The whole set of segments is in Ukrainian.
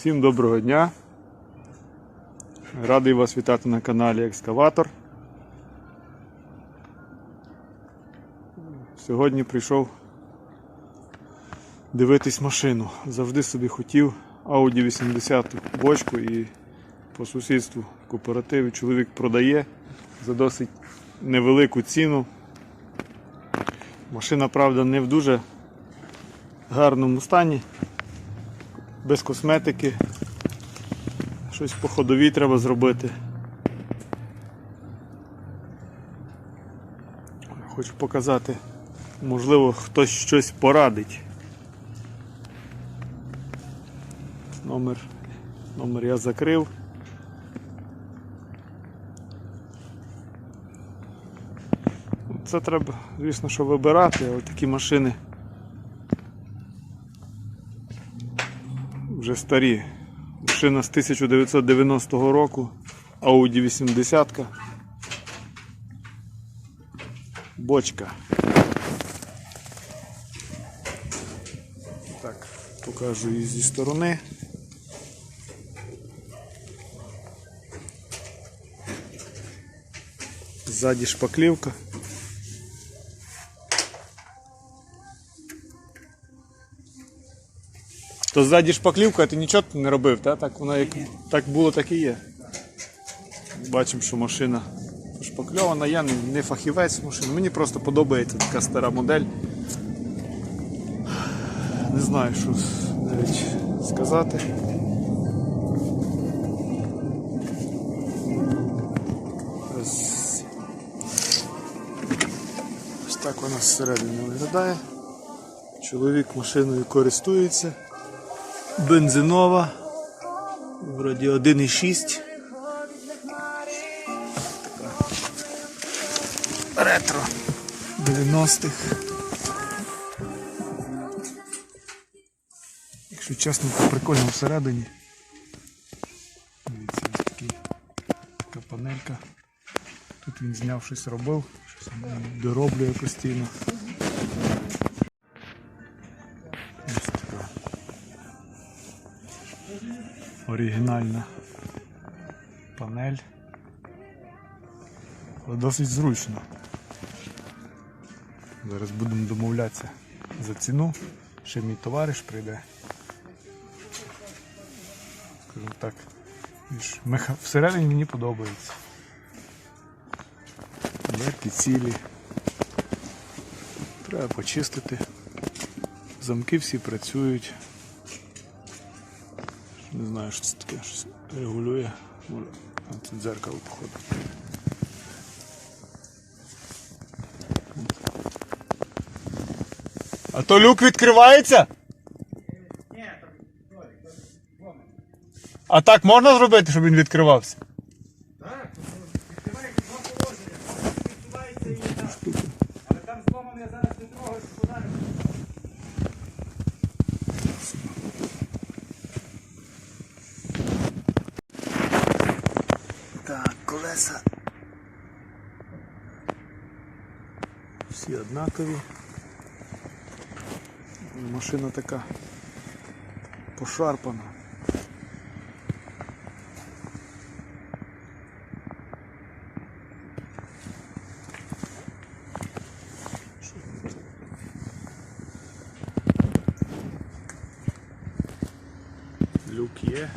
Всім доброго дня. Радий вас вітати на каналі Екскаватор. Сьогодні прийшов дивитись машину. Завжди собі хотів Audi 80 бочку і по сусідству в кооперативі чоловік продає за досить невелику ціну. Машина, правда, не в дуже гарному стані, без косметики. Щось по ходовій треба зробити. Хочу показати, можливо, хтось щось порадить. Номер, номер я закрив. Це треба, звісно, що вибирати, але такі машини вже старі. Машина з 1990 року, Audi 80. Бочка. Так, покажу її зі сторони. Ззаді шпаклівка. То ззаді шпаклівка, а ти нічого не робив, та? так воно як так було, так і є. Бачимо, що машина шпакльована, я не, фахівець в машині, мені просто подобається така стара модель. Не знаю, що навіть сказати. Ось, ось так вона зсередини виглядає. Чоловік машиною користується. Бензинова. Вроді 1,6. Така Ретро 90-х. Якщо чесно, то прикольно всередині. Дивіться, ось такий, така панелька. Тут він зняв щось робив, щось дороблює постійно. Оригінальна панель. Досить зручно. Зараз будемо домовлятися за ціну. Ще мій товариш прийде. Скажімо так. Всередині мені подобається. Дверки цілі. Треба почистити. Замки всі працюють. Не знаю, що це таке, щось регулює. Це дзеркало, походу. А то люк відкривається? А так можна зробити, щоб він відкривався? Так, відкривається два положення. Відкривається і так. Але там зломано я зараз не трогаю, що подарю. Однакові. Машина така пошарпана. Люк є.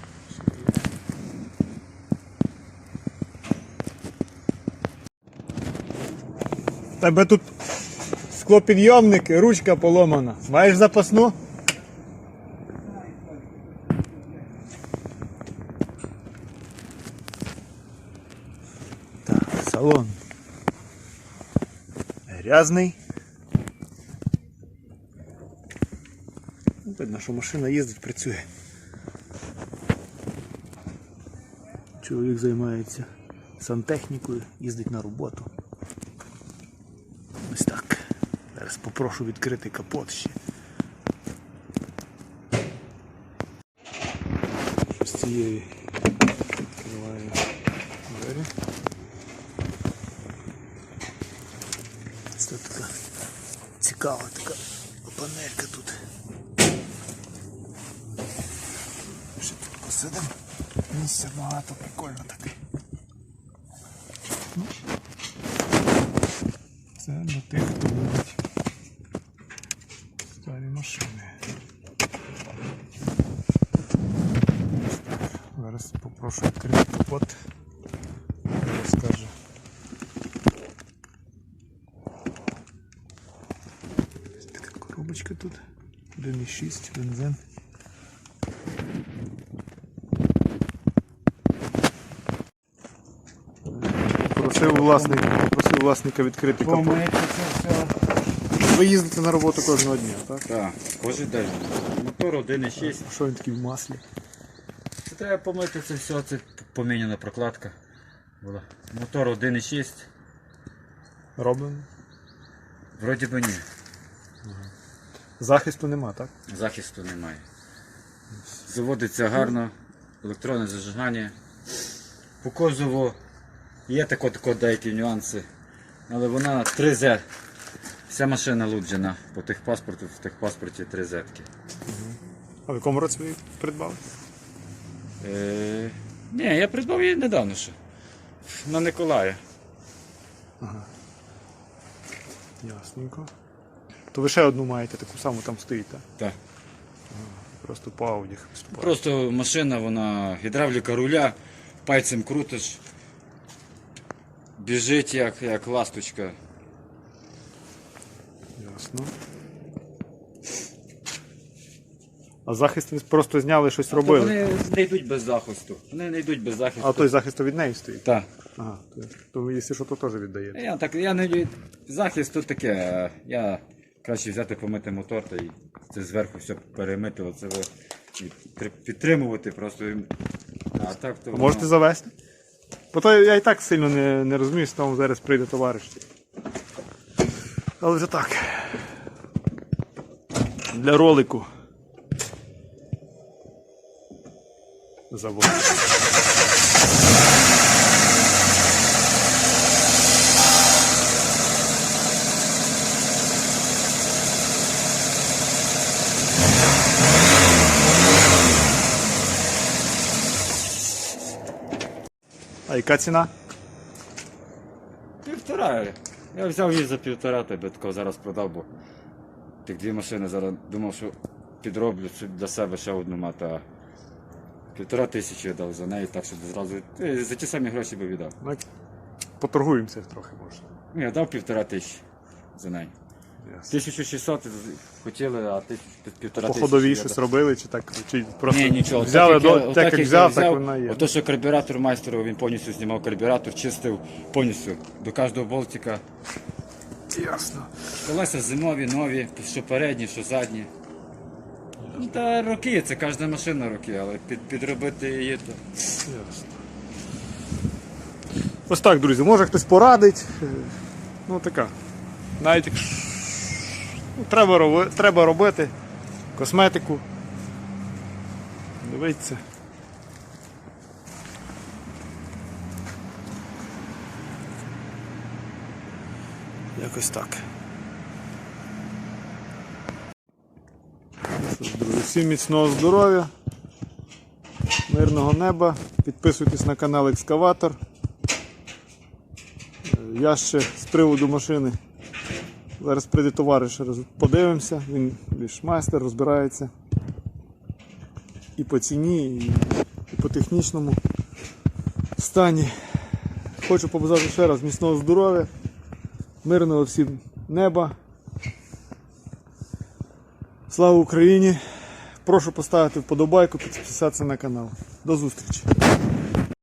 Тебе тут склопідйомник, ручка поломана. Маєш запасну? Так, салон. Грязний. Ну, Видно, що машина їздить, працює. Чоловік займається сантехнікою, їздить на роботу. Ось так. Зараз попрошу відкрити капот ще. З цієї відкриваю двері. Це така цікава така панелька тут. Ще тут посидимо. Місця багато, прикольно таке. Ну, Це для тих, хто любить старі машини. Ось так. Попрошу відкрити капот. Розкаже. Така коробочка тут. 1,6 бензин. Просив власника, просив власника відкрити капот. Помити це все. Ви їздите на роботу кожного дня, так? Так, кожен день. Мотор 1,6. Що він такий в маслі? Треба помити це все, це поміняна прокладка. була. Мотор 1,6. Роблено? Вроді би ні. Захисту нема, так? Захисту немає. Заводиться гарно, електронне зажигання. По кузову є тако, тако деякі нюанси. Але вона 3Z. Вся машина луджена по техпаспорту, в техпаспорті 3Z. А в якому році ви придбали? Е, ні, я придбав її недавно ще. На Николая. Ясненько. То ви ще одну маєте, таку саму там стоїть, так? Так. Просто по ауді виступає. Просто машина, вона гідравліка руля, пальцем крутиш, біжить як, як ласточка. Ясно. А захист просто зняли, щось робили. Вони не йдуть без захисту. Вони не йдуть без захисту. А той захист від неї стоїть. Так. Ага, то, то якщо що, то теж віддаєте. Я так, я не захист тут таке. Я краще взяти помити мотор та і це зверху все перемити, оце ви і підтримувати просто. А так то. А можете завести? Бо то я і так сильно не, не розумію, що там зараз прийде товариш. Але вже так. Для ролику. Завод. А яка ціна? Півтора. Я взяв її за півтора, тебе такого зараз продав, бо тих дві машини зараз думав, що підроблю для себе ще одну мати. Півтора тисячі я дав за неї, так що зразу е, за ті самі гроші би віддав. Ну, поторгуємося трохи може. Ні, я дав півтора тисячі за неї. Ясно. 1600 хотіли, а тисяч, півтора По тисячі. ходовій я щось дав. робили, чи так? Чи просто Ні, нічого. взяли, так, як, до, так, як взяв, так вона є. Ото, що карбюратор майстеру, він повністю знімав карбюратор, чистив повністю до кожного болтика. Ясно. Колеса зимові, нові, що передні, що задні. Ну, та роки, це кожна машина роки, але під, підробити її то. Ось так, друзі, може хтось порадить. Ну така. Навіть якщо ну, треба, треба робити косметику. Дивіться. Якось так. Ну що ж, Друзі, всім міцного здоров'я, мирного неба. Підписуйтесь на канал Екскаватор. Я ще з приводу машини. Зараз прийде товариш, подивимося, він більш майстер, розбирається і по ціні, і, і по технічному стані. Хочу побажати ще раз міцного здоров'я, мирного всім неба. Слава Україні! Прошу поставити вподобайку, підписатися на канал. До зустрічі!